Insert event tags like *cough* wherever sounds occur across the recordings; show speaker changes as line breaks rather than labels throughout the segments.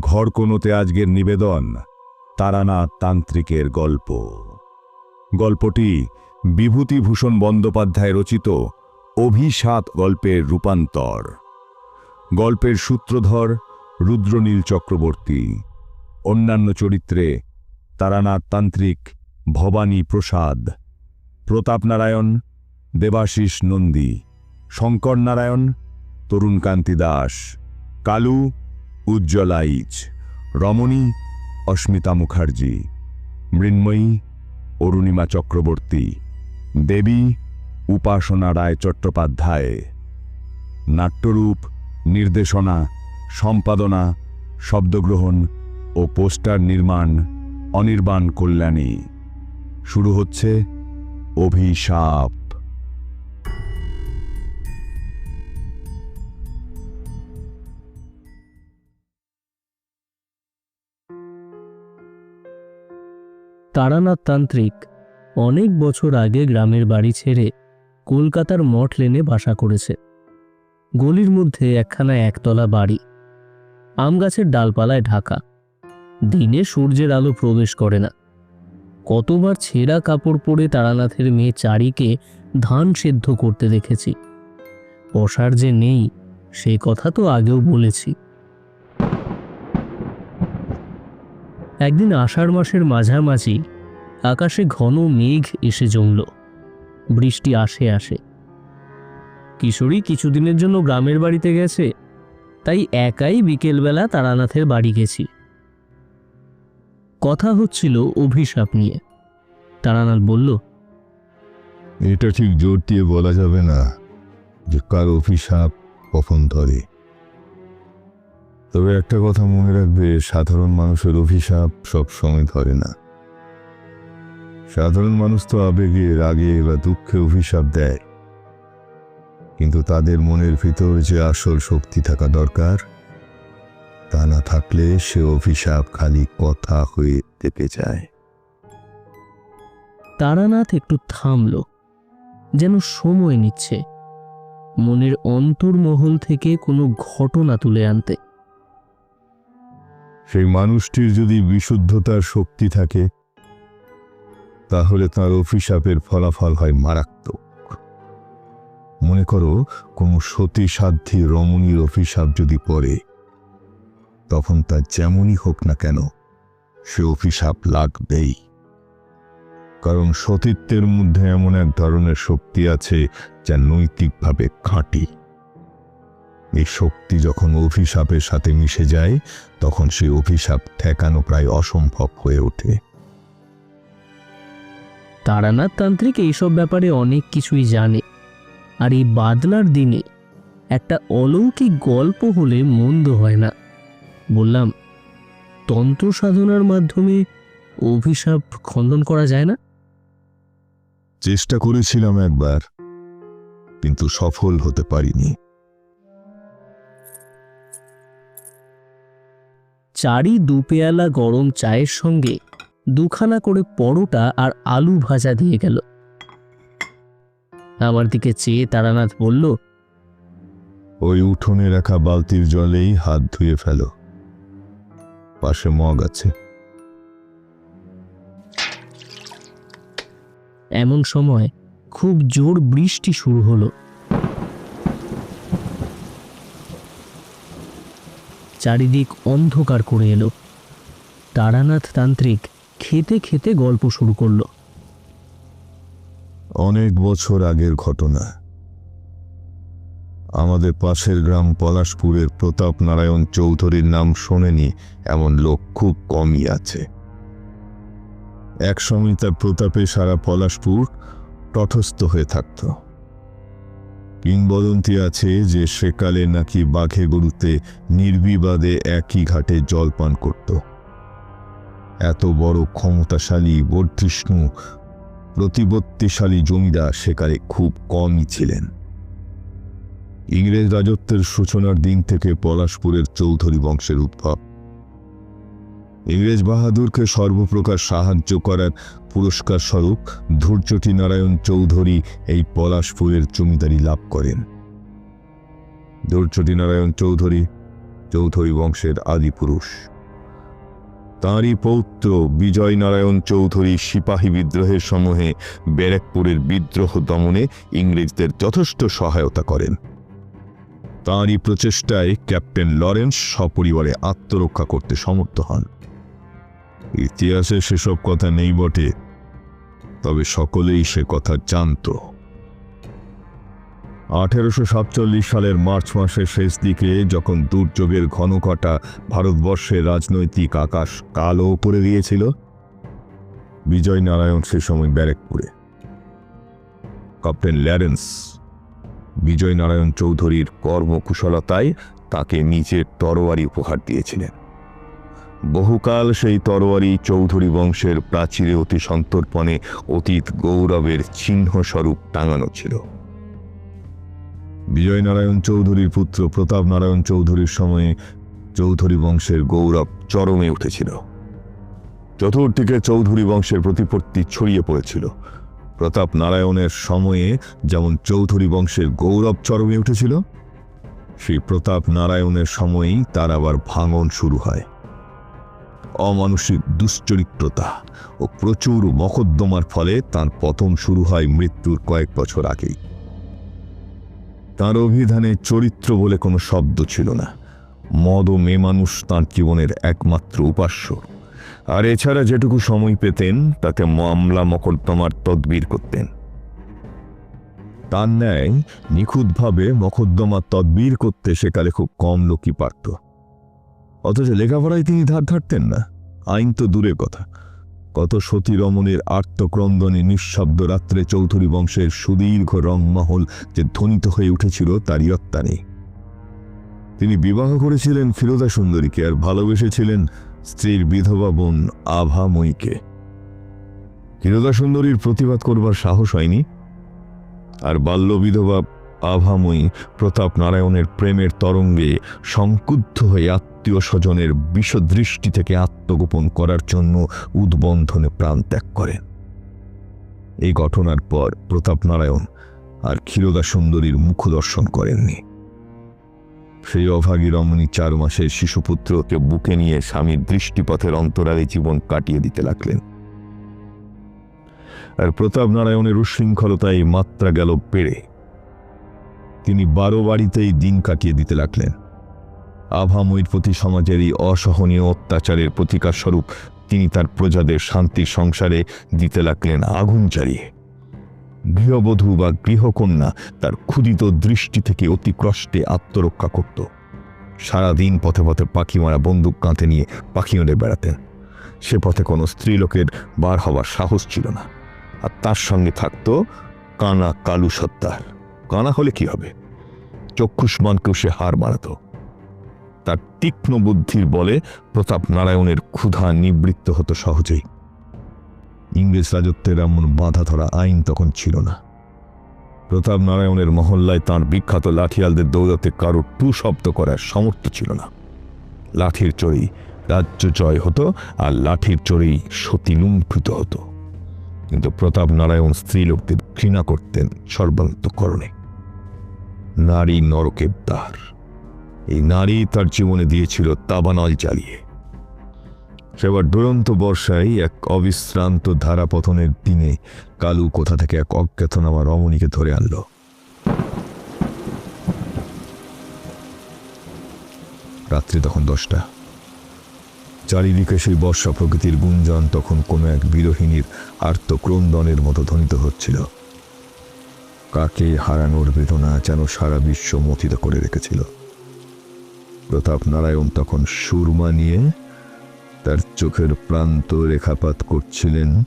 ঘর কোনোতে আজকের নিবেদন তারানাথ তান্ত্রিকের গল্প। গল্পটি বিভূতিভূষণ বন্দ্যোপাধ্যায় রচিত অভিশাপ গল্পের রূপান্তর। গল্পের সূত্রধর রুদ্রনীল চক্রবর্তী। অন্যান্য চরিত্রে তারানাথ তান্ত্রিক ভবানী প্রসাদ, প্রতাপ নারায়ণ, দেবাশিস নন্দী, শঙ্কর নারায়ণ, তরুণকান্তি দাস, কালু উজ্জ্বলাইচ রমণী, অস্মিতা মুখার্জি। মৃন্ময়ী, অরুণিমা চক্রবর্তী। দেবী, উপাসনা রায় চট্টোপাধ্যায়। নাট্যরূপ, নির্দেশনা, সম্পাদনা, শব্দগ্রহণ ও পোস্টার নির্মাণ অনির্বাণ কল্যাণী। শুরু হচ্ছে অভিশাপ।
তারানাথ তান্ত্রিক অনেক বছর আগে গ্রামের বাড়ি ছেড়ে কলকাতার মঠ লেনে বাসা করেছে। গলির মধ্যে একখানা একতলা বাড়ি, আম গাছের ডালপালায় ঢাকা। দিনে সূর্যের আলো প্রবেশ করে না। কতবার ছেঁড়া কাপড় পরে তারানাথের মেয়ে চারিকে ধান সেদ্ধ করতে দেখেছি। পশার যে নেই, সে কথা তো আগেও বলেছি। একদিন আষাঢ় মাসের মাঝামাঝি আকাশে ঘন মেঘ এসে জমল। বৃষ্টি আসে আসে। কিশোরী কিছুদিনের জন্য গ্রামের বাড়িতে গেছে, তাই একাই বিকেলবেলা তারানাথের বাড়ি গেছি। কথা হচ্ছিল অভিশাপ নিয়ে। তারানাথ বলল,
এটা ঠিক জোর দিয়ে বলা যাবে না যে কার অভিশাপ কখন ধরে। তবে একটা কথা মনে রাখবে, সাধারণ মানুষের অভিশাপ সব সময় ধরে না। সাধারণ মানুষ তো আবেগে, রাগে বা দুঃখে অভিশাপ দেয়। কিন্তু তাদের মনের ভিতর যে আসল শক্তি থাকা দরকার, তা না থাকলে সে অভিশাপ খালি কথা হয়ে থেকে যায়।
তারানাথ একটু থামল, যেন সময় নিচ্ছে। মনের অন্তর্মহল থেকে কোনো ঘটনা তুলে আনতে।
সেই মানুষটির যদি বিশুদ্ধতার শক্তি থাকে, তাহলে তার অভিশাপের ফলাফল হয় মারাত্মক। মনে করো, কোনো সতী সাধ্যী রমণীর অভিশাপ যদি পড়ে, তখন তার যেমনই হোক না কেন, সে অভিশাপ লাগবেই। কারণ সতীত্বের মধ্যে এমন এক ধরনের শক্তি আছে, যা নৈতিকভাবে খাঁটি। এই শক্তি যখন অভিশাপের সাথে মিশে যায় তখন সেই অভিশাপ ঠেকানো প্রায় অসম্ভব হয়ে ওঠে।
তারানাথ তান্ত্রিক এইসব ব্যাপারে অনেক কিছুই জানে। আর এই বাদলার দিনে একটা অলৌকিক গল্প হলে মন্দ হয় না। বললাম তন্ত্র সাধনার মাধ্যমে অভিশাপ খণ্ডন করা যায় না?
চেষ্টা করেছিলাম একবার কিন্তু সফল হতে পারিনি।
চারি দুপেয়ালা গরম চায়ের সঙ্গে দুখানা করে পরোটা আর আলু ভাজা দিয়ে গেল। আমার দিকে চেয়ে তারানাথ বলল
ওই উঠোনে রাখা বালতির জলেই হাত ধুয়ে ফেলো। পাশে মগ আছে।
এমন সময় খুব জোর বৃষ্টি শুরু হলো। চারিদিক অন্ধকার করে এলো। তারানাথ তান্ত্রিক খেতে খেতে গল্প শুরু করল।
অনেক বছর আগের ঘটনা। আমাদের পাশের গ্রাম পলাশপুরের প্রতাপ নারায়ণ চৌধুরীর নাম শোনেনি এমন লোক খুব কমই আছে। একসময় তার প্রতাপে সারা পলাশপুর তটস্থ হয়ে থাকত। কিংবদন্তি আছে যে সেকালে নাকি বাঘে গরুতে নির্বিবাদে একই ঘাটে জল পান করত। এত বড় ক্ষমতাশালী, বর্ধিষ্ণু প্রতিপত্তিশালী জমিদার সেকালে খুব কমই ছিলেন। ইংরেজ রাজত্বের সূচনার দিন থেকে পলাশপুরের চৌধুরী বংশের উদ্ভব। ইংরেজ বাহাদুরকে সর্বপ্রকার সাহায্য করার পুরস্কার স্বরূপ ধূর্যটি নারায়ণ চৌধুরী এই পলাশপুরের জমিদারি লাভ করেন। ধূর্যটি নারায়ণ চৌধুরী চৌধুরী বংশের আদিপুরুষ তাঁরই পৌত্র বিজয় নারায়ণ চৌধুরী সিপাহী বিদ্রোহের সমূহে ব্যারাকপুরের বিদ্রোহ দমনে ইংরেজদের যথেষ্ট সহায়তা করেন। তাঁরই প্রচেষ্টায় ক্যাপ্টেন লরেন্স সপরিবারে আত্মরক্ষা করতে সমর্থ হন। ইতিহাসে সেসব কথা নেই বটে, তবে সকলেই সে কথা জানত। আঠেরোশো সাতচল্লিশ সালের মার্চ মাসের শেষ দিকে যখন দুর্যোগের ঘনঘটা ভারতবর্ষের রাজনৈতিক আকাশ কালো করে দিয়েছিল, বিজয় নারায়ণ সে সময় ব্যারেকপুরে। ক্যাপ্টেন ল্যারেন্স বিজয় নারায়ণ চৌধুরীর কর্মকুশলতায় তাকে নিজের তরোয়ারি উপহার দিয়েছিলেন। বহুকাল সেই তরোয়ারি চৌধুরী বংশের প্রাচীরে অতি সন্তর্পণে অতীত গৌরবের চিহ্নস্বরূপ টাঙানো ছিল। বিজয় নারায়ণ চৌধুরীর পুত্র প্রতাপ নারায়ণ চৌধুরীর সময়ে চৌধুরী বংশের গৌরব চরমে উঠেছিল। চতুর্দিকে চৌধুরী বংশের প্রতিপত্তি ছড়িয়ে পড়েছিল। প্রতাপ নারায়ণের সময়ে যেমন চৌধুরী বংশের গৌরব চরমে উঠেছিল, সেই প্রতাপ নারায়ণের সময়েই তার আবার ভাঙন শুরু হয়। অমানসিক দুশ্চরিত্রতা ও প্রচুর মকদ্দমার ফলে তার পতন শুরু হয় মৃত্যুর কয়েক বছর আগেই। তার অভিধানে চরিত্র বলে কোনো শব্দ ছিল না। মদ ও মেয়ে মানুষ তাঁর জীবনের একমাত্র উপাস্য। আর এছাড়া যেটুকু সময় পেতেন, তাতে মামলা মকদ্দমার তদবির করতেন। তার ন্যায় নিখুঁতভাবে মকদ্দমা তদবির করতে সেকালে খুব কম লোকই পারত। অথচ লেখাপড়ায় তিনি ধার ধারতেন না। আইন তো দূরের কথা। কত সতী রমণের আর্তক্রন্দনে নিঃশব্দ রাত্রে চৌধুরী বংশের সুদীর্ঘ রংমহল যে ধ্বনিত হয়ে উঠেছিল তার ইয়ত্তা নেই তিনি বিবাহ করেছিলেন ফিরোদা সুন্দরীকে আর ভালোবেসেছিলেন স্ত্রীর বিধবা বোন আভাময়ীকে। ফিরোদা সুন্দরীর প্রতিবাদ করবার সাহস হয়নি। আর বাল্য বিধবা আভাময়ী প্রতাপ নারায়ণের প্রেমের তরঙ্গে সংকুদ্ধ হয়ে আত্মীয় স্বজনের বিষদৃষ্টি থেকে আত্মগোপন করার জন্য উদ্বন্ধনে প্রাণ ত্যাগ করেন। এই ঘটনার পর প্রতাপ নারায়ণ আর ক্ষীরদা সুন্দরীর মুখ দর্শন করেননি। সেই অভাগী রমণী চার মাসের শিশুপুত্রকে বুকে নিয়ে স্বামীর দৃষ্টিপথের অন্তরালে জীবন কাটিয়ে দিতে লাগলেন। আর প্রতাপ নারায়ণের উশৃঙ্খলতায় মাত্রা গেল বেড়ে। তিনি বারো বাড়িতেই দিন কাটিয়ে দিতে লাগলেন। আভাময়ীর প্রতি সমাজের এই অসহনীয় অত্যাচারের প্রতিকার স্বরূপ তিনি তার প্রজাদের শান্তির সংসারে দিতে লাগলেন আগুন জ্বালিয়ে। গৃহবধূ বা গৃহকন্যা তার ক্ষুদিত দৃষ্টি থেকে অতি কষ্টে আত্মরক্ষা করত। সারাদিন পথে পথে পাখি মারা বন্দুক কাঁধে নিয়ে পাখি মেরে বেড়াতেন। সে পথে কোনো স্ত্রীলোকের বার হওয়ার সাহস ছিল না। আর তার সঙ্গে থাকত কানা কালু সত্তার কানা হলে কি হবে? চক্ষুষ্মানকেও সে হার মারাত তার তীক্ষ্ণ বুদ্ধির বলে প্রতাপ নারায়ণের ক্ষুধা নিবৃত্ত হতো সহজেই। ইংরেজ রাজত্বের এমন বাধা ধরা আইন তখন ছিল না। প্রতাপ নারায়ণের মহল্লায় তাঁর বিখ্যাত লাঠিয়ালদের দৌলতে কারও টু শব্দ করার সামর্থ্য ছিল না। লাঠির চড়েই রাজ্য জয় হতো আর লাঠির চড়েই সতী লুণ্ঠিত হতো। কিন্তু প্রতাপ নারায়ণ স্ত্রীলোকদের ঘৃণা করতেন সর্বান্তকরণে। নারী নরকের দ্বার এই নারী তার জীবনে দিয়েছিল তাবানল জ্বালিয়ে সেবার দুরন্ত বর্ষায় এক অবিশ্রান্ত ধারাপথনের দিনে কালু কোথা থেকে এক অজ্ঞাতনামা রমণীকে ধরে আনলো। রাত্রি তখন দশটা। চারিদিকে সেই বর্ষা প্রকৃতির গুঞ্জন তখন কোনো এক বিরোহিনীর আর্তক্রন্দনের মতো ধ্বনিত হচ্ছিল। কাকে হারানোর বেদনা যেন সারা বিশ্ব মথিত করে রেখেছিল। প্রতাপ নারায়ণ তখন সুরমা নিয়ে তার চোখের প্রান্ত রেখাপাত করছিলেন।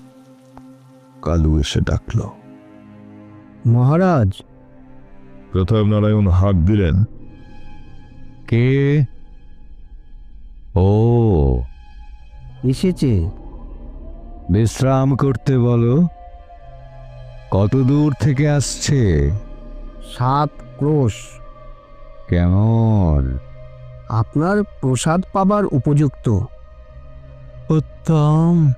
কালু এসে ডাকল।
মহারাজ!
প্রতাপ নারায়ণ হাঁক দিলেন।
কে? ও।
এসেছে।
বিশ্রাম করতে বলো। কত দূর থেকে আসছে?
সাত ক্রোশ।
কেমন?
আপনার প্রসাদ পাবার উপযুক্ত।
উত্তম।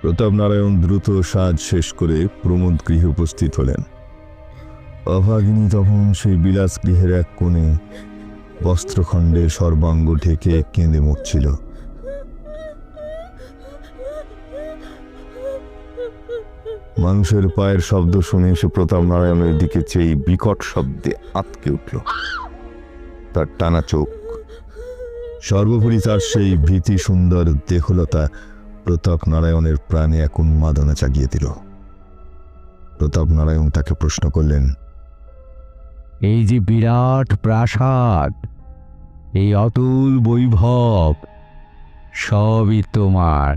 প্রতাপ নারায়ণ দ্রুত সাজ শেষ করে প্রমোদ গৃহে উপস্থিত হলেন। অভাগিনী তখন সেই বিলাস গৃহের এক কোণে বস্ত্রখণ্ডে সর্বাঙ্গ ঢেকে কেঁদে মরছিল। মানুষের পায়ের শব্দ শুনে সে প্রতাপ নারায়ণের দিকে চেয়ে বিকট শব্দে আটকে উঠল। তার টানা চোখ, সর্বোপরি তার সেই ভীতি সুন্দর দেহলতা প্রতাপ নারায়ণের প্রাণে এক উন্মাদনা জাগিয়ে দিল। প্রতাপ নারায়ণ তাকে প্রশ্ন করলেন,
এই যে বিরাট প্রাসাদ, এই অতুল বৈভব, সবই তোমার।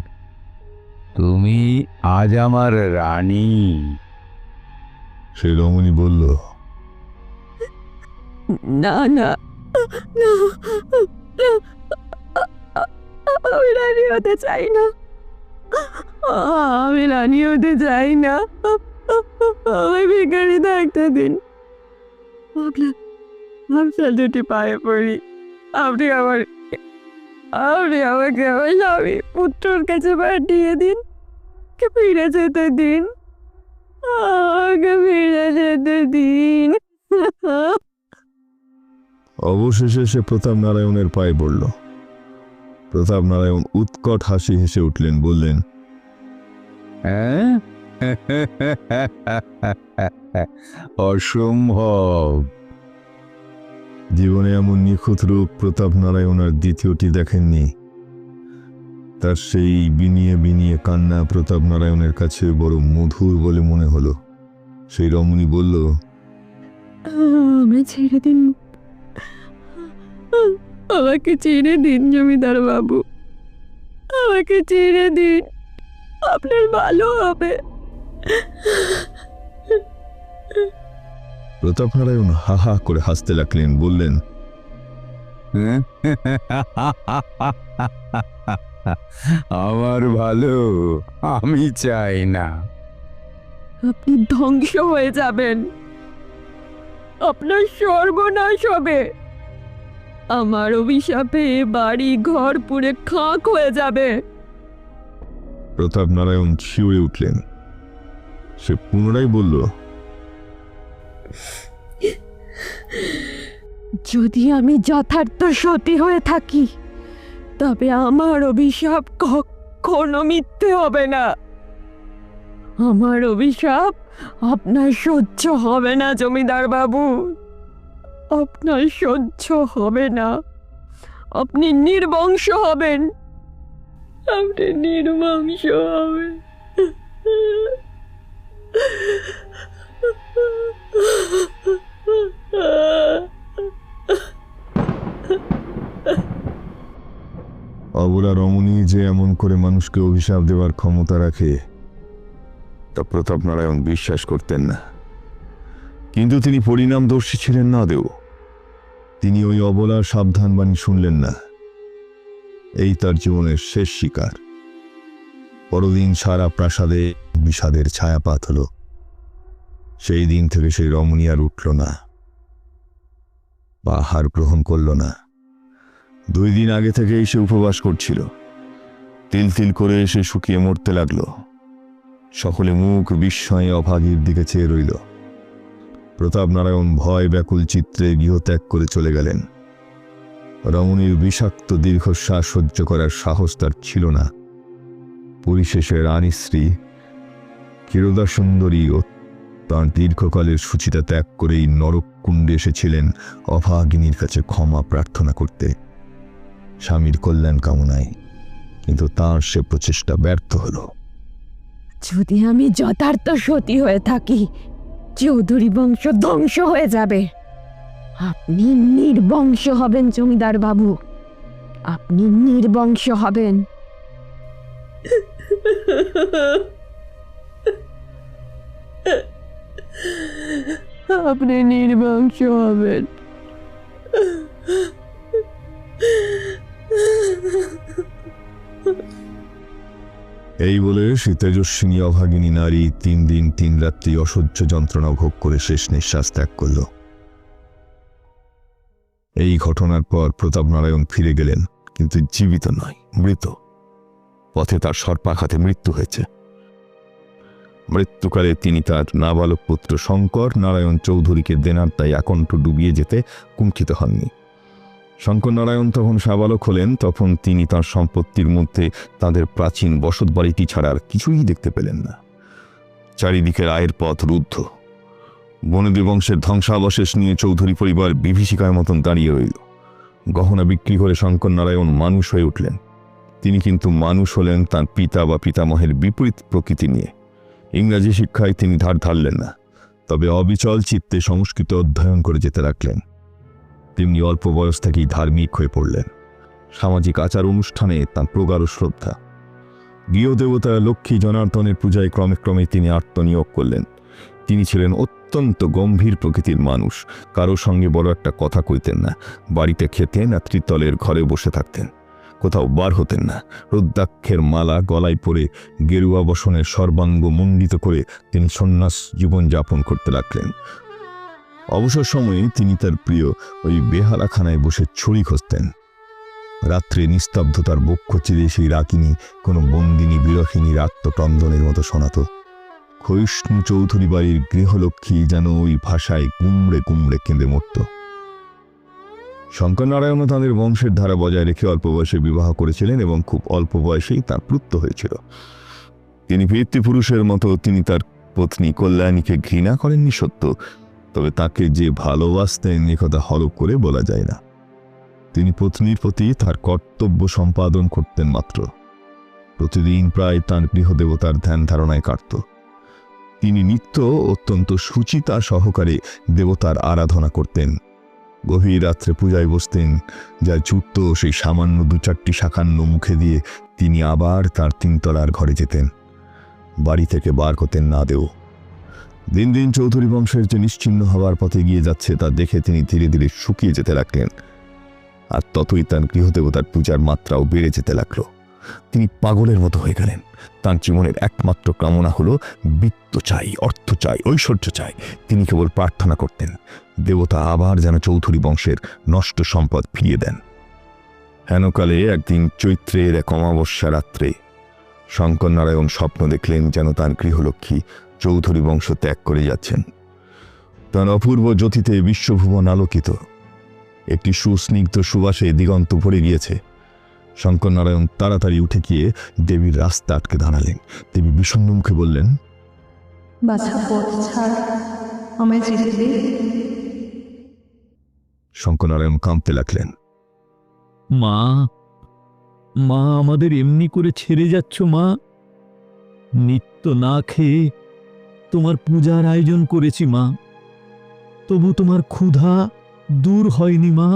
তুমি আজ আমার রানী।
সে রমণী বলল
না না না আমি রানী হতে চাই না। আমি রানী হতে চাই না। আমি ভিখারি থাকতে দিন। আপনার দুটি পায়ে পড়ি। আপনি আমার আপনি আমাকে আমার স্বামী পুত্রর কাছে পাঠিয়ে দিন। কে ফিরে যেতে দিন। আমাকে ফিরে যেতে দিন।
অবশেষে সে প্রতাপ নারায়ণের পায়ে পড়ল। প্রতাপ নারায়ণ উৎকট হাসি হেসে উঠলেন বললেন
হ্যাঁ? *laughs* অসম্ভব।
জীবনে এমন নিখুঁত রূপ প্রতাপ নারায়ণ আর দ্বিতীয়টি দেখেননি। তার সেই বিনিয়ে বিনিয়ে কান্না প্রতাপ নারায়ণের কাছে বড় মধুর বলে মনে হলো। সেই রমণী বলল
ছেড়ে দিন। আমাকে ছেড়ে দিন, জমিদার বাবু। আমাকে ছেড়ে দিন। আপনার ভালো হবে।
প্রতাপ নারায়ণ হা হা করে হাসতে লাগলেন বললেন
আমার ভালো আমি চাই না।
আপনি ধ্বংস হয়ে যাবেন। আপনার সর্বনাশ হবে। আমার অভিশাপে বাড়ি ঘর পুড়ে খাক হয়ে যাবে।
প্রতাপ নারায়ণ শিউরে উঠলেন। সে পুনরায় বলল
যদি আমি যথার্থ সতী হয়ে থাকি, তবে আমার অভিশাপ কখনো মিথ্যে হবে না। আমার অভিশাপ আপনার সহ্য হবে না, জমিদার বাবু। আপনার সহ্য হবে না। আপনি নির্বংশ হবেন। আপনি নির্বংশ হবেন।
অবলা রমণী যে এমন করে মানুষকে অভিশাপ দেওয়ার ক্ষমতা রাখে, তা প্রতাপ নারায়ণ বিশ্বাস করতেন না। কিন্তু তিনি পরিণামদর্শী ছিলেন না দেও তিনি ওই অবলার সাবধান বাণী শুনলেন না। এই তার জীবনের শেষ শিকার। পরদিন সারা প্রাসাদে বিষাদের ছায়াপাত হলো। সেই দিন থেকে সেই রমণী আর উঠল না। বা আহার গ্রহণ করল না। দুই দিন আগে থেকেই সে উপবাস করছিল। তিল তিল করে এসে শুকিয়ে মরতে লাগল। সকলে মুখ বিস্ময়ে অভাগীর দিকে চেয়ে রইল। প্রতাপ নারায়ণ ভয় ব্যাকুল চিত্রে গৃহত্যাগ করে চলে গেলেন। রমণীর বিষাক্ত দীর্ঘশ্বাস সহ্য করার সাহস তার ছিল না। পরিশেষে রানী স্ত্রী ক্ষীরোদা সুন্দরী ও তাঁর দীর্ঘকালের সূচিতা ত্যাগ করেই নরককুণ্ডে এসেছিলেন অভাগিনীর কাছে ক্ষমা প্রার্থনা করতে। স্বামীর কল্যাণ কামনায় কিন্তু তার সে প্রচেষ্টা ব্যর্থ হলো।
যদি আমি যথার্থ সতী হয়ে থাকি চৌধুরী বংশ ধ্বংস হয়ে যাবে। আপনি নির্বংশ হবেন জমিদার বাবু। আপনি নির্বংশ হবেন। আপনি নির্বংশ হবেন।
এই বলে সে তেজস্বিনী অভাগিনী নারী তিন দিন, তিন রাত্রি অসহ্য যন্ত্রণা ভোগ করে শেষ নিঃশ্বাস ত্যাগ করল। এই ঘটনার পর প্রতাপ নারায়ণ ফিরে গেলেন, কিন্তু জীবিত নয়, মৃত। পথে তার সর্পাঘাতে মৃত্যু হয়েছে। মৃত্যুকালে তিনি তার নাবালক পুত্র শঙ্কর নারায়ণ চৌধুরীকে দেনার তাই আকণ্ঠ ডুবিয়ে যেতে কুণ্ঠিত হননি। শঙ্কর নারায়ণ তখন সাবালক হলেন, তখন তিনি তার সম্পত্তির মধ্যে তাদের প্রাচীন বসত বাড়িটি ছাড়া আর কিছুই দেখতে পেলেন না। চারিদিকের আয়ের পথ রুদ্ধ। বনেদি বংশের ধ্বংসাবশেষ নিয়ে চৌধুরী পরিবার বিভীষিকার মতন দাঁড়িয়ে রইল। গহনা বিক্রি করে শঙ্কর নারায়ণ মানুষ হয়ে উঠলেন। তিনি কিন্তু মানুষ হলেন তার পিতা বা পিতামহের বিপরীত প্রকৃতি নিয়ে। ইংরাজি শিক্ষায় তিনি ধার ধারলেন না, তবে অবিচল চিত্তে সংস্কৃত অধ্যয়ন করে যেতে রাখলেন তেমনি অল্প বয়স থেকেই ধার্মিক হয়ে পড়লেন। সামাজিক আচার অনুষ্ঠানে তার প্রগাঢ় শ্রদ্ধা। গৃহদেবতা লক্ষ্মী জনার্দনের পূজায় ক্রমে ক্রমে তিনি আত্মনিয়োগ করলেন। তিনি ছিলেন অত্যন্ত গম্ভীর প্রকৃতির মানুষ। কারও সঙ্গে বড় একটা কথা কইতেন না। বাড়িতে খেতেন আর ত্রিতলের ঘরে বসে থাকতেন। কোথাও বার হতেন না। রুদ্রাক্ষের মালা গলায় পরে গেরুয়া বসনের সর্বাঙ্গ মণ্ডিত করে তিনি সন্ন্যাস জীবনযাপন করতে লাগলেন। অবসর সময়ে তিনি তার প্রিয় ওই বেহালাখানায় বসে ছড়ি খুঁজতেন। রাত্রে নিস্তব্ধতার বক্ষ চিরে সেই রাকিনী কোনো বন্দিনী বিরহিনীর আত্মক্রন্দনের মতো শোনাত। ক্ষয়িষ্ণু চৌধুরী বাড়ির গৃহলক্ষ্মী যেন ওই ভাষায় কুমড়ে কুমড়ে কেঁদে মরত। শঙ্করনারায়ণও তাঁদের বংশের ধারা বজায় রেখে অল্প বয়সে বিবাহ করেছিলেন এবং খুব অল্প বয়সেই তার পুত্র হয়েছিল। তিনি পিতৃপুরুষের মতো তিনি তার পত্নী কল্যাণীকে ঘৃণা করেননি সত্য তবে তাকে যে ভালোবাসতেন একথা হলপ করে বলা যায় না। তিনি পত্নীর প্রতি তার কর্তব্য সম্পাদন করতেন মাত্র। প্রতিদিন প্রায় তাঁর গৃহদেবতার ধ্যান ধারণায় কাটত। তিনি নিত্য অত্যন্ত সুচিতা সহকারে দেবতার আরাধনা করতেন। গভীর রাত্রে পূজায় বসতেন, যা জুটত সেই সামান্য দু চারটি শাখান্ন মুখে দিয়ে তিনি আবার তার তিনতলার ঘরে যেতেন। বাড়ি থেকে বার করতেন না দেও দিন দিন চৌধুরী বংশের যে নিশ্চিহ্ন হওয়ার পথে গিয়ে যাচ্ছে, তা দেখে তিনি ধীরে ধীরে শুকিয়ে যেতে লাগলেন। আর ততই তার গৃহদেবতার পূজার মাত্রাও বেড়ে যেতে লাগল। তিনি পাগলের মতো হয়ে গেলেন। তার জীবনের একমাত্র কামনা হলো, বৃত্ত চাই, অর্থ চাই, ঐশ্বর্য চাই। তিনি কেবল প্রার্থনা করতেন, দেবতা আবার যেন চৌধুরী বংশের নষ্ট সম্পদ ফিরিয়ে দেন। হেনকালে একদিন চৈত্রের এক অমাবস্যা রাত্রে শঙ্কর নারায়ণ স্বপ্ন দেখলেন যেন তার গৃহলক্ষ্মী চৌধুরী বংশ ত্যাগ করে যাচ্ছেন। তার অপূর্ব জ্যোতিতে বিশ্বভুবন আলোকিত। একটি সুস্নিগ্ধ সুবাসে দিগন্ত ভরে গিয়েছে। শঙ্কর নারায়ণ তাড়াতাড়ি উঠে গিয়ে দেবীর রাস্তা আটকে দাঁড়ালেন। দেবী বিষণ্ণ মুখে বললেন
বাছা পথ ছাড় আমায় যেতে দে।
শঙ্কর নারায়ণ কাঁদতে লাগলেন।
মা মা আমাদের এমনি করে ছেড়ে যাচ্ছ মা? নিত্য না খেয়ে তোমার পূজার আয়োজন করেছি মা। তবু তোমার ক্ষুধা দূর হয়নি মা।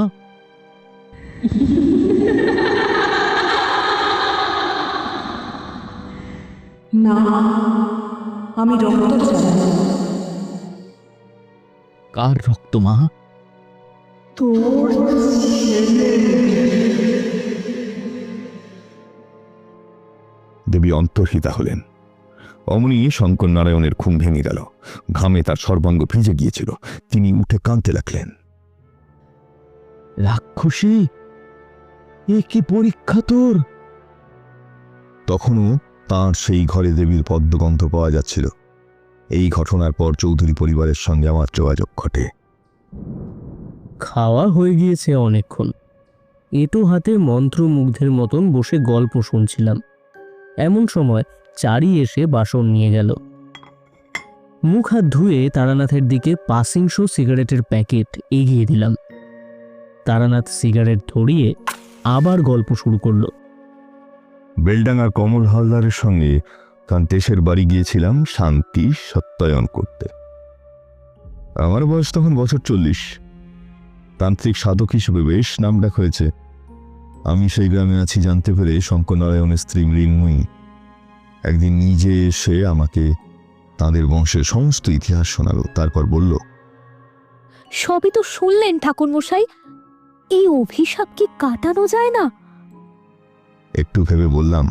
না আমি রক্ত
কার রক্ত মা?
তোর
দেবী অন্তর্হিতা হলেন। অমনি শঙ্কর নারায়ণের ঘুম ভেঙে গেল। ঘামে তার সর্বাঙ্গ ভিজে গিয়েছিল। তিনি উঠে কাঁদতে লাগলেন।
রাক্ষসী এ কি পরীক্ষা তোর?
তখনও তাঁর সেই ঘরে দেবীর পদ্মগন্ধ পাওয়া যাচ্ছিল। এই ঘটনার পর চৌধুরী পরিবারের সঙ্গে আমার যোগাযোগ ঘটে।
খাওয়া হয়ে গিয়েছে অনেকক্ষণ। এটো হাতে মন্ত্রমুগ্ধের মতন বসে গল্প শুনছিলাম। এমন সময় চারি এসে বাসন নিয়ে গেল। মুখ হাত ধুয়ে তারানাথের দিকে পাসিং শো সিগারেটের প্যাকেট এগিয়ে দিলাম। তারানাথ সিগারেট ধরিয়ে আবার গল্প শুরু করল।
বেলডাঙ্গার কমল হালদারের সঙ্গে তার দেশের বাড়ি গিয়েছিলাম শান্তি সত্যায়ন করতে। আমার বয়স তখন বছর চল্লিশ। তান্ত্রিক সাধক হিসেবে বেশ নামডাক হয়েছে। আমি সেই গ্রামে আছি জানতে পেরে শঙ্কর নারায়ণের স্ত্রী মৃন্ময়ী একদিন নিজে এসে আমাকে তাদের বংশের সমস্ত ইতিহাস শোনালো তারপর বলল
সবই তো শুনলেন ঠাকুরমশাই। এই অভিশাপ কি কাটানো যায় না?
একটু ভেবে বললাম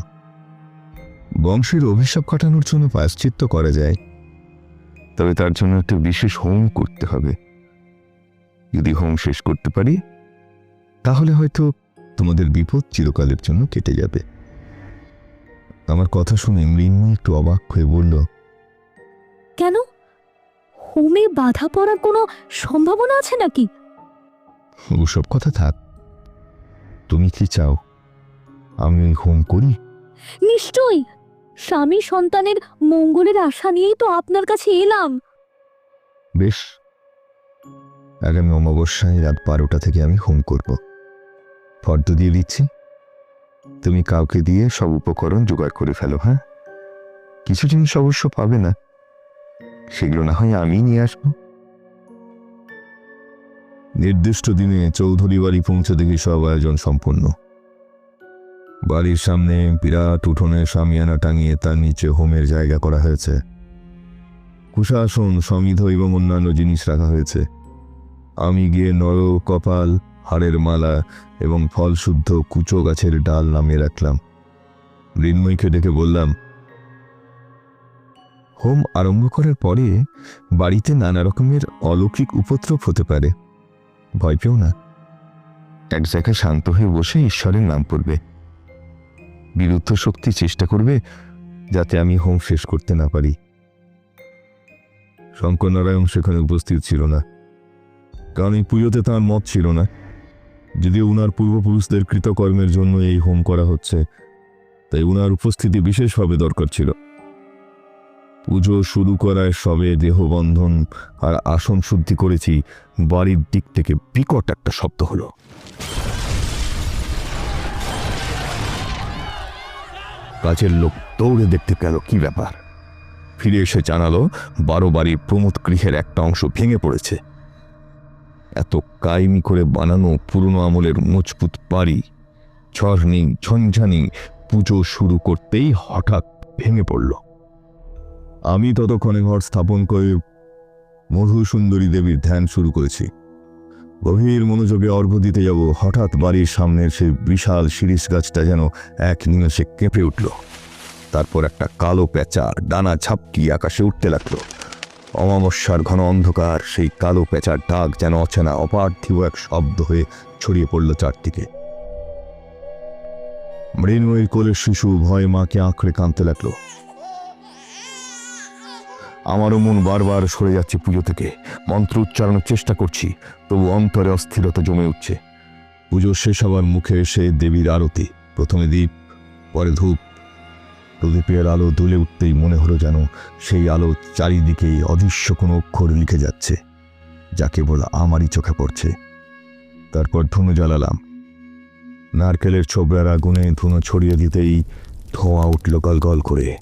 বংশের অভিশাপ কাটানোর জন্য প্রায়শ্চিত্ত করা যায় তবে তার জন্য একটা বিশেষ হোম করতে হবে। যদি হোম শেষ করতে পারি তাহলে হয়তো তোমাদের বিপদ চিরকালের জন্য কেটে যাবে। আমার কথা শুনে মৃন্ময়ী একটু অবাক হয়ে বলল
কেন? হোমে বাধা পড়ার কোনো সম্ভাবনা আছে নাকি?
ওসব কথা থাক। তুমি কি চাও আমি ওই হোম করি?
নিশ্চয়ই। স্বামী সন্তানের মঙ্গলের আশা নিয়েই তো আপনার কাছে এলাম।
বেশ। আগামী অমাবস্যায় রাত বারোটা থেকে আমি হোম করব। ফর্দ দিয়ে দিচ্ছি। তুমি কাউকে দিয়ে সব উপকরণ জোগাড় করে ফেলো হ্যাঁ? কিছু জিনিস অবশ্য পাবে না। সেগুলো না হয় আমি নিয়ে আসব। নির্দিষ্ট দিনে চৌধুরী বাড়ি পৌঁছে দেখি সব আয়োজন সম্পূর্ণ। বাড়ির সামনে বিরাট উঠোনে সামিয়ানা টাঙিয়ে তার নিচে হোমের জায়গা করা হয়েছে। কুশাসন সমিধ এবং অন্যান্য জিনিস রাখা হয়েছে। আমি গিয়ে নর কপাল, হাড়ের মালা এবং ফলশুদ্ধ কুচো গাছের ডাল নামিয়ে রাখলাম। মৃন্ময়কে ডেকে বললাম, হোম আরম্ভ করার পরে বাড়িতে নানা রকমের অলৌকিক উপদ্রব হতে পারে। ভয় পেও না। এক জায়গায় শান্ত হয়ে বসে ঈশ্বরের নাম করবে বিরুদ্ধ শক্তি চেষ্টা করবে যাতে আমি হোম শেষ করতে না পারি। শঙ্কর নারায়ণ সেখানে উপস্থিত ছিল না। কারণ এই পুজোতে তার মত ছিল না। যদি উনার পূর্বপুরুষদের কৃতকর্মের জন্য এই হোম করা হচ্ছে, তাই উনার উপস্থিতি বিশেষভাবে দরকার ছিল। পুজো শুরু করায় সবে দেহবন্ধন আর আসন শুদ্ধি করেছি, বাড়ির দিক থেকে বিকট একটা শব্দ হলো। কাছের লোক দৌড়ে দেখতে গেল কি ব্যাপার। ফিরে এসে জানালো, বারো বাড়ির প্রমোদ গৃহের একটা অংশ ভেঙে পড়েছে। এত কায়েমি করে বানানো পুরনো আমলের মজবুত বাড়ি ঝড়নি ঝঞ্ঝানি পুজো শুরু করতেই হঠাৎ ভেঙে পড়ল। আমি ততক্ষণে ঘর স্থাপন করে মধুসুন্দরী দেবীর ধ্যান শুরু করেছি। গভীর মনোযোগে অর্ঘ্য দিতে যাব, হঠাৎ বাড়ির সামনের সেই বিশাল শিরিষ গাছটা যেন এক নিমেষে কেঁপে উঠল। তারপর একটা কালো পেঁচা ডানা ঝাপকি আকাশে উঠতে লাগল। অমাবস্যার ঘন অন্ধকার, সেই কালো পেঁচার ডাক যেন অচেনা, অপার্থিব এক শব্দ হয়ে ছড়িয়ে পড়ল চারদিকে। মৃন্ময়ীর কোলের শিশু ভয়ে মাকে আঁকড়ে কাঁদতে লাগল। আমারও মন বারবার সরে যাচ্ছে পুজো থেকে। মন্ত্র উচ্চারণের চেষ্টা করছি, তবু অন্তরে অস্থিরতা জমে উঠছে। পুজো শেষ হওয়ার মুখে এসে দেবীর আরতি। প্রথমে দীপ, পরে ধূপ প্রদীপের আলো দুলে উঠতেই মনে হলো যেন সেই আলো চারিদিকেই অদৃশ্য কোনো অক্ষর লিখে যাচ্ছে, যা কেবল আমারই চোখে পড়ছে। তারপর ধুনো জ্বালালাম। নারকেলের ছোবরার আগুনে ধুনো ছড়িয়ে দিতেই ধোঁয়া উঠল গল করে।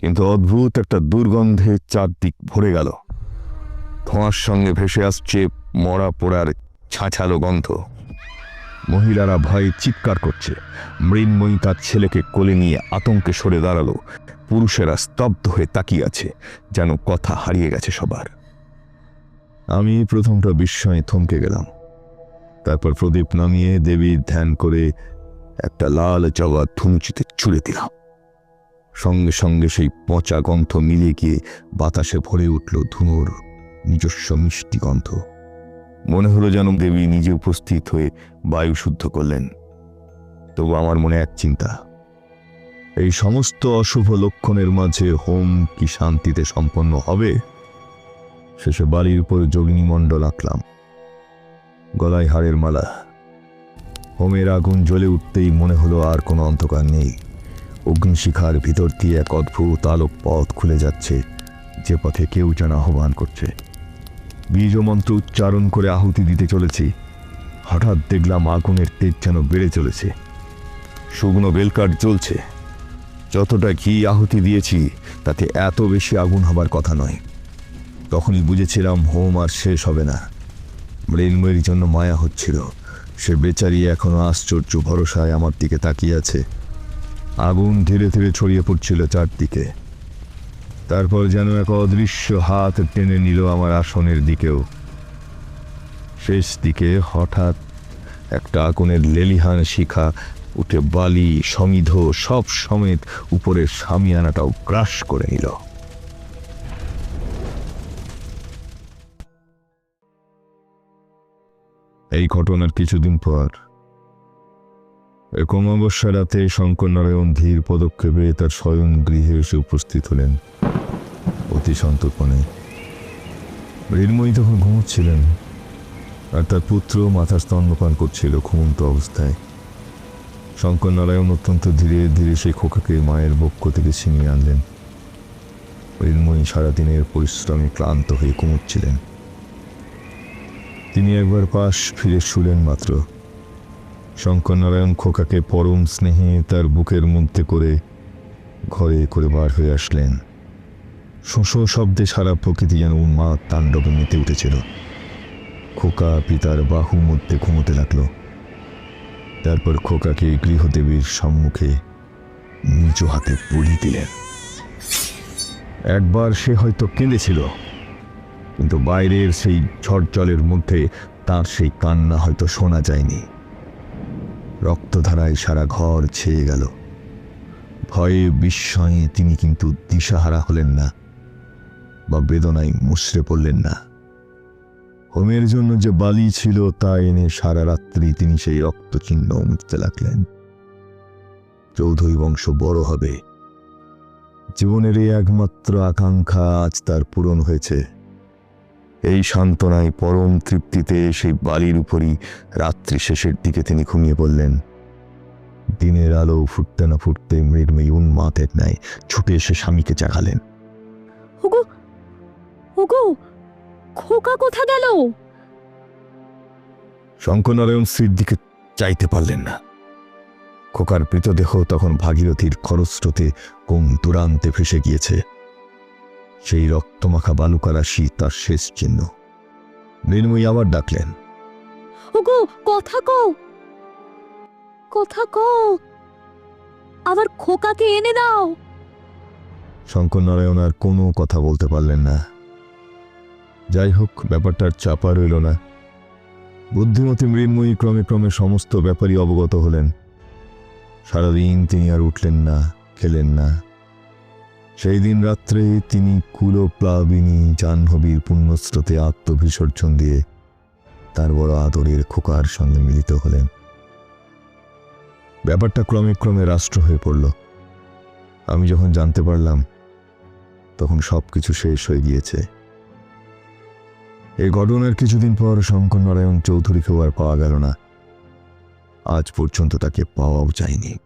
কিন্তু অদ্ভুত একটা দুর্গন্ধে চারদিক ভরে গেল। ধোঁয়ার সঙ্গে ভেসে আসছে মরা পোড়ার ছাঁছালো গন্ধ। মহিলারা ভয়ে চিৎকার করছে। মৃন্ময়ী তার ছেলেকে কোলে নিয়ে আতঙ্কে সরে দাঁড়াল। পুরুষেরা স্তব্ধ হয়ে তাকিয়ে আছে, যেন কথা হারিয়ে গেছে সবার। আমি প্রথমটা বিস্ময়ে থমকে গেলাম। তারপর প্রদীপ নামিয়ে দেবীর ধ্যান করে একটা লাল জবা ধুনুচিতে ছুড়ে দিলাম। সঙ্গে সঙ্গে সেই পচা গন্ধ মিলে গিয়ে বাতাসে ভরে উঠল ধুনোর নিজস্ব মিষ্টি গন্ধ। মনে হলো যেন দেবী নিজে উপস্থিত হয়ে বায়ু শুদ্ধ করলেন। তবু আমার মনে এক চিন্তা। এই সমস্ত অশুভ লক্ষণের মাঝে হোম কি শান্তিতে সম্পন্ন হবে? শেষে বাড়ির উপর যোগিনীমণ্ডল আঁকলাম। গলায় হাড়ের মালা। হোমের আগুন জ্বলে উঠতেই মনে হলো আর কোনো অন্ধকার নেই। অগ্নিশিখার ভিতর দিয়ে এক অদ্ভুত আলোক পথ খুলে যাচ্ছে, যে পথে কেউ যেন আহ্বান করছে। বীজ মন্ত্র উচ্চারণ করে আহুতি দিতে চলেছি। হঠাৎ দেখলাম আগুনের তেজ যেন বেড়ে চলেছে। শুকনো বেলকাঠ জ্বলছে। যতটা ঘি আহুতি দিয়েছি, তাতে এত বেশি আগুন হবার কথা নয়। তখনই বুঝেছিলাম হোম আর শেষ হবে না। মৃন্ময়ের জন্য মায়া হচ্ছিল। সে বেচারি এখনও আশ্চর্য ভরসায় আমার দিকে তাকিয়ে আছে। আগুন ধীরে ধীরে ছড়িয়ে পড়ছিল চারদিকে। তারপর যেন এক অদৃশ্য হাত টেনে নিল আমার আসনের দিকেও। শেষ দিকে হঠাৎ একটা আগুনের লেলিহান শিখা উঠে বালি, সমিধ, সব সমেত উপরের সামিয়ানাটাও গ্রাস করে নিল। এই ঘটনার কিছুদিন পর এক অমাবস্যা রাতে শঙ্কর নারায়ণ ধীর পদক্ষেপে তার স্বয়ং গৃহে এসে উপস্থিত হলেন। অতি সন্তর্পণে মৃন্ময়ী তখন ঘুমোচ্ছিলেন। আর তার পুত্র মাথার স্তন্যপান করছিল ঘুমন্ত অবস্থায়। শঙ্কর নারায়ণ অত্যন্ত ধীরে ধীরে সেই খোকাকে মায়ের বক্ষ থেকে ছিনিয়ে আনলেন। মৃন্ময়ী সারাদিনের পরিশ্রমে ক্লান্ত হয়ে কুমুচ্ছিলেন তিনি একবার পাশ ফিরে শুলেন মাত্র। শঙ্কর নারায়ণ খোকাকে পরম স্নেহে তার বুকের মধ্যে করে ঘরে করে বার হয়ে আসলেন। শোষো শব্দে সারা প্রকৃতি যেন উন্মাদ তাণ্ডবে মেতে উঠেছিল। খোকা পিতার বাহু মধ্যে ঘুমোতে লাগল। তারপর খোকাকে গৃহদেবীর সম্মুখে নিজ হাতে বলি দিলেন। একবার সে হয়তো কেঁদেছিল, কিন্তু বাইরের সেই ঝড় জলের মধ্যে তার সেই কান্না হয়তো শোনা যায়নি। রক্তধারায় সারা ঘর ছেয়ে গেল। ভয়ে বিস্ময়ে তিনি কিন্তু দিশাহারা হলেন না বা বেদনায় মুশড়ে পড়লেন না। হোমের জন্য যে বালি ছিল, তা এনে সারা রাত্রি তিনি সেই রক্তচিহ্ন মুছতে লাগলেন। চৌধুরী বংশ বড় হবে। জীবনের এই একমাত্র আকাঙ্ক্ষা আজ তার পূরণ হয়েছে। এই সান্ত্বনায় পরম তৃপ্তিতে সেই বালির উপরই রাত্রি শেষের দিকে তিনি ঘুমিয়ে পড়লেন। দিনের আলো ফুটতে না ফুটতে মৃন্ময়ী উন্মাদের ন্যায় ছুটে এসে স্বামীকে জাগালেন
ওগো ওগো খোকা কোথা গেল?
শঙ্করনারায়ণ স্ত্রীর দিকে চাইতে পারলেন না। খোকার মৃতদেহ তখন ভাগীরথীর খরস্রোতে কোন দূরান্তে ভেসে গিয়েছে। সেই রক্তমাখা বালুকা রাশি তার শেষ চিহ্ন। মৃন্ময়ী আবার ডাকলেন।
ওগো কথা কও। কথা কও। আবার খোকাকে এনে দাও।
শঙ্করনারায়ণ আর কোনো কথা বলতে পারলেন না। যাই হোক ব্যাপারটার চাপা রইল না। বুদ্ধিমতী মৃন্ময়ী ক্রমে ক্রমে সমস্ত ব্যাপারই অবগত হলেন। সারাদিন তিনি আর উঠলেন না, খেলেন না। সেই দিন রাত্রে তিনি কুলপ্লাবিনী জাহ্নবীর পুণ্যস্রোতে আত্মবিসর্জন দিয়ে তার বড় আদরের খোকার সঙ্গে মিলিত হলেন। ব্যাপারটা ক্রমে ক্রমে রাষ্ট্র হয়ে পড়ল। আমি যখন জানতে পারলাম, তখন সব কিছু শেষ হয়ে গিয়েছে। এই ঘটনার কিছুদিন পর শঙ্কর নারায়ণ চৌধুরীকেও আর পাওয়া গেল না। আজ পর্যন্ত তাকে পাওয়াও যায়নি।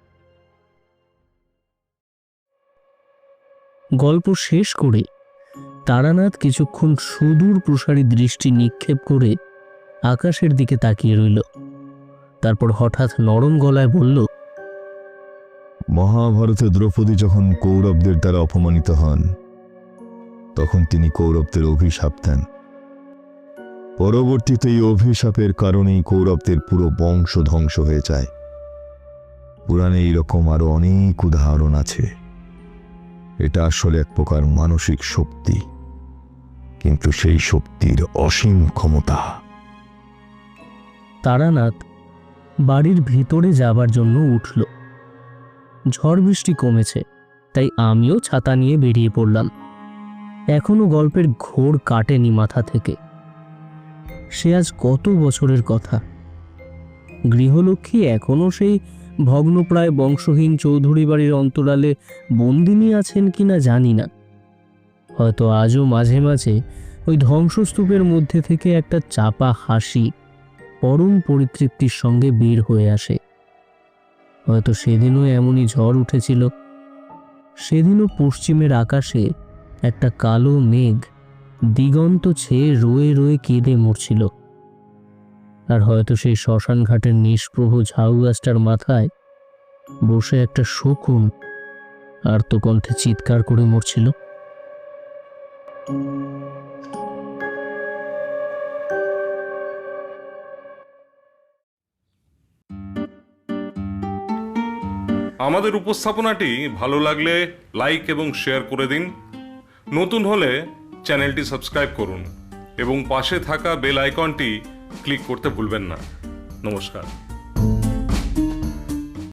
গল্প শেষ করে তারানাথ কিছুক্ষণ সুদূর প্রসারী দৃষ্টি নিক্ষেপ করে আকাশের দিকে তাকিয়ে রইল। তারপর হঠাৎ নরম গলায় বলল
মহাভারতে দ্রৌপদী যখন কৌরবদের দ্বারা অপমানিত হন তখন তিনি কৌরবদের অভিশাপ দেন। পরবর্তীতে এই অভিশাপের কারণেই কৌরবদের পুরো বংশ ধ্বংস হয়ে যায়। পুরাণে এইরকম আরও অনেক উদাহরণ আছে। এটা আসলে এক প্রকার মানসিক শক্তি, কিন্তু সেই শক্তির অসীম ক্ষমতা।
তারানাথ বাড়ির ভিতরে যাবার জন্য উঠল। ঝড় বৃষ্টি কমেছে, তাই আমিও ছাতা নিয়ে বেরিয়ে পড়লাম। এখনও গল্পের ঘোর কাটেনি মাথা থেকে। সে আজ কত বছরের কথা? গৃহলক্ষ্মী এখনও সেই ভগ্নপ্রায় বংশহীন চৌধুরী বাড়ির অন্তরালে বন্দিনী আছেন কিনা জানি না। হয়তো আজও মাঝে মাঝে ওই ধ্বংসস্তূপের মধ্যে থেকে একটা চাপা হাসি, পরম পরিতৃপ্তির সঙ্গে বের হয়ে আসে। হয়তো সেদিনও এমনই ঝড় উঠেছিল। সেদিনও পশ্চিমের আকাশে একটা কালো মেঘ দিগন্ত ছেয়ে রয়ে রয়ে কেঁদে মরছিল। আর হয়তো সেই শ্মশান ঘাটের নিষ্প্রভ ঝাউ গাছটার মাথায় বসে একটা শকুন আর তো কণ্ঠে চিৎকার করে মরছিল।
আমাদের উপস্থাপনাটি ভালো লাগলে লাইক এবং শেয়ার করে দিন। নতুন হলে চ্যানেলটি সাবস্ক্রাইব করুন এবং পাশে থাকা বেল আইকনটি ক্লিক করতে ভুলবেন না। নমস্কার।